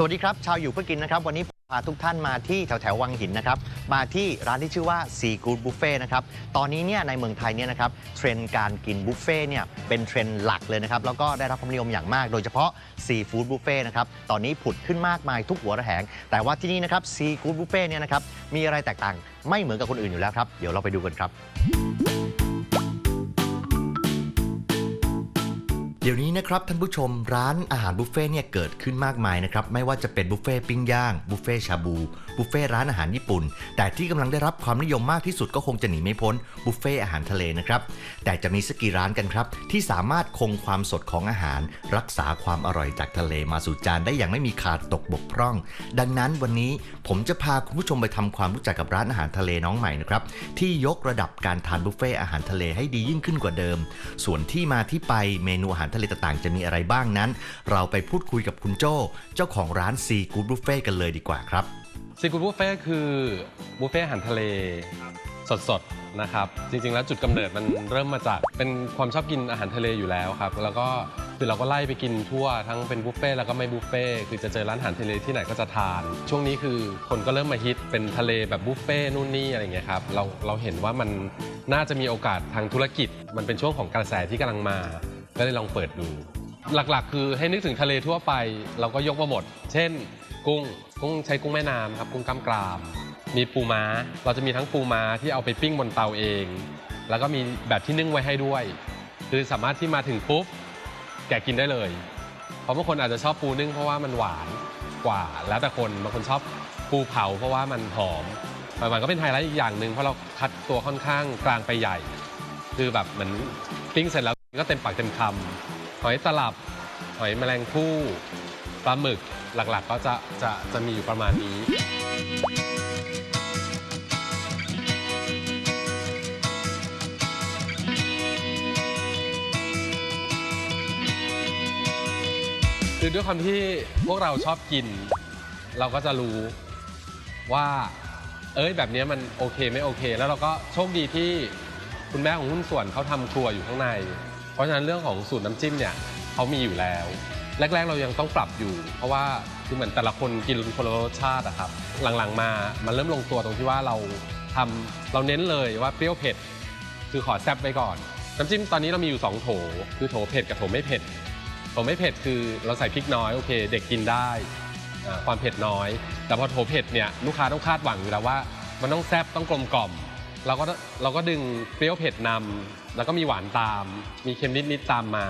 สวัสดีครับ ชาวอยู่เพื่อกินนะครับ วันนี้ผมพาทุกท่านมาที่แถวแถววังหินนะครับ มาที่ร้านที่ชื่อว่าซีกูดบุฟเฟ่นะครับ ตอนนี้เนี่ยในเมืองไทยเนี่ยนะครับเทรนด์การกินบุฟเฟ่เนี่ยเป็นเทรนด์หลักเลยนะครับ แล้วก็ได้รับความนิยมอย่างมาก โดยเฉพาะซีฟู้ดบุฟเฟ่นะครับ ตอนนี้ผุดขึ้นมากมายทุกหัวระแหง แต่ว่าที่นี่นะครับซีกูดบุฟเฟ่เนี่ยนะครับมีอะไรแตกต่างไม่เหมือนกับคนอื่นอยู่แล้วครับ เดี๋ยวเราไปดูกันครับ ดี๋ยวนี้นะครับท่านผู้ชมร้านอาหารบุฟเฟ่ต์เนี่ยเกิดขึ้นมากมายนะครับไม่ว่าจะเป็นบุฟเฟ่ต์ปิ้งย่างบุฟเฟ่ต์ชาบูบุฟเฟ่ต์ร้านอาหารญี่ปุ่น แต่ที่กำลังได้รับความนิยมมากที่สุดก็คงจะหนีไม่พ้นบุฟเฟ่ต์อาหารทะเลนะครับแต่จะมีสักกี่ร้านกันครับ ที่สามารถคงความสดของอาหาร รักษาความอร่อยจากทะเลมาสู่จานได้อย่างไม่มีขาดตกบกพร่อง ดังนั้นวันนี้ผมจะพาคุณผู้ชมไปทำความรู้จักกับร้านอาหารทะเลน้องใหม่นะครับที่ยกระดับการทานบุฟเฟ่ต์อาหารทะเลให้ดียิ่งขึ้นกว่าเดิม ส่วนที่มาที่ไปเมนูอาหารทะเลต่างๆ จะมีอะไรบ้างนั้น เราไปพูดคุยกับคุณโจ้เจ้าของร้านซีกูดบุฟเฟ่กันเลยดีกว่าครับซีฟู้ดบุฟเฟ่คือบุฟเฟ่อาหารทะเลสดๆนะครับจริงๆ แล้วจุดกำเนิดมันเริ่มมาจากเป็นความชอบกินอาหารทะเลอยู่แล้วครับแล้วก็คือเราก็ไล่ไปกินทั่วทั้งเป็นบุฟเฟ่แล้วก็ไม่บุฟเฟ่คือจะเจอร้านอาหารทะเลที่ไหนก็จะทาน ช่วงนี้คือคนก็เริ่มมาฮิตเป็นทะเลแบบบุฟเฟ่นู่นนี่อะไรอย่างเงี้ยครับเราเราเห็นว่ามันน่าจะมีโอกาสทางธุรกิจ มันเป็นช่วงของกระแสที่กำลังมา ก็เลยลองเปิดดู หลักๆ คือให้นึกถึงทะเลทั่วไป เราก็ยกมาหมด เช่น กุ้งกุ้งใช้กุ้งแม่น้ำครับกุ้งกล้ามกราม มีปูม้า เราจะมีทั้งปูม้าที่เอาไปปิ้งบนเตาเอง แล้วก็มีแบบที่นึ่งไว้ให้ด้วย คือสามารถที่มาถึงปุ๊บแกะกินได้เลย เพราะบางคนอาจจะชอบปูนึ่งเพราะว่ามันหวานกว่าแล้วแต่คนบางคนชอบปูเผาเพราะว่ามันหอมมันก็เป็นไฮไลท์อีกอย่างหนึ่งเพราะเราคัดตัวค่อนข้างกลางไปใหญ่ คือแบบเหมือนปิ้งเสร็จแล้ว ก็เต็มปากเต็มคำหอยตลับหอยแมลงภู่ปลาหมึกหลักๆ ก็จะจะจะมีอยู่ประมาณนี้ คือด้วยความที่พวกเราชอบกิน เราก็จะรู้ว่า เอ้ยแบบนี้มันโอเคไม่โอเค แล้วเราก็โชคดีที่คุณแม่ของหุ้นส่วนเขาทำครัวอยู่ข้างใน ราะฉะนั้นเรื่องของสูตรน้ำจิ้มเนี่ยเขามีอยู่แล้ว แรก ๆ เรายังต้องปรับอยู่ เพราะว่าคือเหมือนแต่ละคนกินคนละรสชาติอะครับหลังๆมามันเริ่มลงตัวตรงที่ว่าเราทำเราเน้นเลยว่าเปรี้ยวเผ็ด คือขอแซ่บไปก่อน น้ำจิ้มตอนนี้เรามีอยู่ 2 โถ คือโถเผ็ดกับโถไม่เผ็ด โถไม่เผ็ดคือเราใส่พริกน้อยโอเค เด็กกินได้อ่าความเผ็ดน้อย แต่พอโถเผ็ดเนี่ยลูกค้าต้องคาดหวังอยู่แล้วว่า มันต้องแซ่บต้องกลมกล่อม เราก็เราก็ดึงเปรี้ยวเผ็ดนำ แล้วก็มีหวานตาม มีเค็มนิดๆตามมา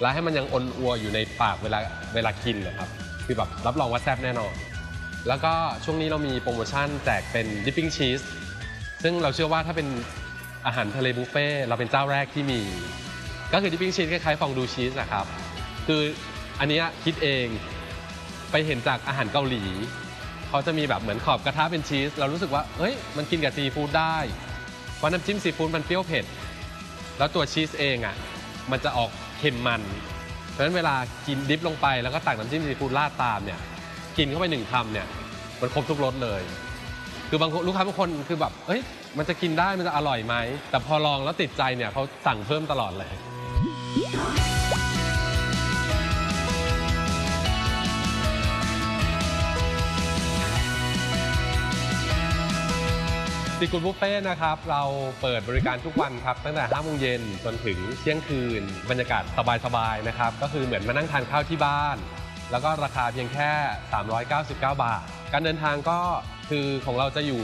แล้วให้มันยังอนอัวอยู่ในปากเวลาเวลากินนะครับคือแบบรับรองว่าแซ่บแน่นอน แล้วก็ช่วงนี้เรามีโปรโมชั่นแจกเป็นดิปปิ้งชีสซึ่งเราเชื่อว่าถ้าเป็นอาหารทะเลบุฟเฟ่เราเป็นเจ้าแรกที่มี ก็คือดิปปิ้งชีสคล้ายๆฟองดูชีสนะครับ คืออันนี้คิดเองไปเห็นจากอาหารเกาหลี เขาจะมีแบบเหมือนขอบกระทะเป็นชีส เรารู้สึกว่าเฮ้ยมันกินกับซีฟู้ดได้เพราะน้ำจิ้มซีฟู้ดมันเปรี้ยวเผ็ด แล้วตัวชีสเองอะมันจะออกเค็มมันเพราะฉะนั้นเวลากินดิฟลงไปแล้วก็ตักน้ำจิ้มซีฟู้ดราดตามเนี่ยกินเข้าไปหนึ่งคำเนี่ยมันครบทุกรสเลย คือบางคนลูกค้าบางคนคือแบบเอ้ยมันจะกินได้มันจะอร่อยไหมแต่พอลองแล้วติดใจเนี่ยเขาสั่งเพิ่มตลอดเลย ซีกูดบุฟเฟ่นะครับ เราเปิดบริการทุกวันครับ ตั้งแต่5โมงเย็นจนถึงเที่ยงคืน บรรยากาศสบายๆนะครับ ก็คือเหมือนมานั่งทานข้าวที่บ้าน แล้วก็ราคาเพียงแค่ 399 บาท การเดินทางก็คือของเราจะอยู่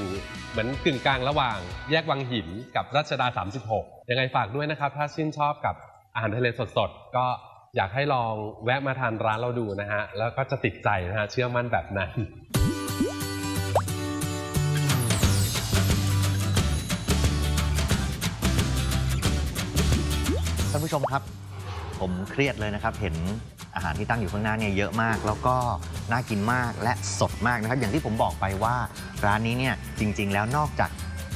เหมือนกึ่งกลางระหว่าง แยกวังหินกับรัชดา 36 ยังไงฝากด้วยนะครับ ถ้าชื่นชอบกับอาหารทะเลสดๆ ก็อยากให้ลองแวะมาทานร้านเราดูนะฮะ แล้วก็จะติดใจนะฮะ เชื่อมั่นแบบนั้น ท่านผู้ชมครับ ผมเครียดเลยนะครับ เห็นอาหารที่ตั้งอยู่ข้างหน้าเนี่ยเยอะมาก แล้วก็น่ากินมากและสดมากนะครับ อย่างที่ผมบอกไปว่าร้านนี้เนี่ยจริง ๆ แล้วนอกจาก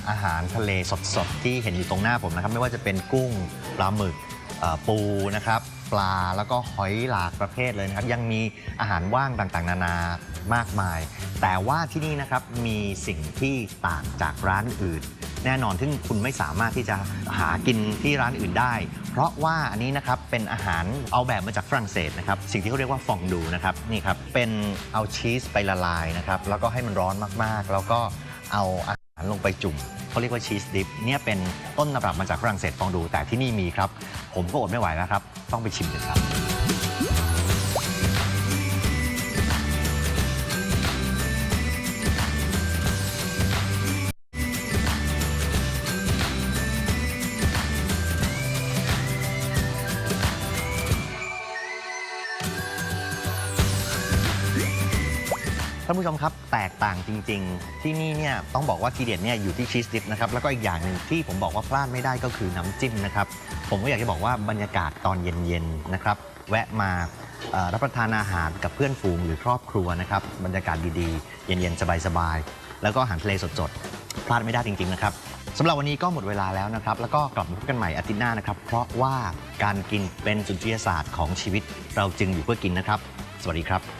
อาหารทะเลสดๆที่เห็นอยู่ตรงหน้าผมนะครับ ไม่ว่าจะเป็นกุ้งปลาหมึกเอ่อปูนะครับ ปลาแล้วก็หอยหลากประเภทเลยนะครับ ยังมีอาหารว่างต่างๆ นานามากมาย แต่ว่าที่นี่นะครับมีสิ่งที่ต่างจากร้านอื่น แน่นอนที่คุณไม่สามารถที่จะหากินที่ร้านอื่นได้ เพราะว่าอันนี้นะครับเป็นอาหารเอาแบบมาจากฝรั่งเศสนะครับสิ่งที่เขาเรียกว่าฟองดูนะครับนี่ครับเป็นเอาชีสไปละลายนะครับแล้วก็ให้มันร้อนมากๆ แล้วก็เอาอาหารลงไปจุ่มเขาเรียกว่าชีสดิฟเนี่ยเป็นต้นตำรับมาจากฝรั่งเศสฟองดู แต่ที่นี่มีครับ ผมก็อดไม่ไหวแล้วครับ ต้องไปชิมกันครับ ท่านผู้ชมครับแตกต่างจริง ๆ ที่นี่เนี่ยต้องบอกว่าทีเด็ดเนี่ยอยู่ที่ชีสดิฟนะครับแล้วก็อีกอย่างหนึ่งที่ผมบอกว่าพลาดไม่ได้ก็คือน้ำจิ้มนะครับ ผมก็อยากจะบอกว่าบรรยากาศตอนเย็นๆนะครับ แวะมาเอ่อรับประทานอาหารกับเพื่อนฝูงหรือครอบครัวนะครับบรรยากาศดีๆ เย็นๆ สบายๆ แล้วก็อาหารทะเลสดๆ พลาดไม่ได้จริงๆนะครับสำหรับวันนี้ก็หมดเวลาแล้วนะครับ แล้วก็กลับมาพบกันใหม่อาทิตย์หน้านะครับ เพราะว่าการกินเป็นสุนทรียศาสตร์ของชีวิตเราจึงอยู่เพื่อกินนะครับ สวัสดีครับ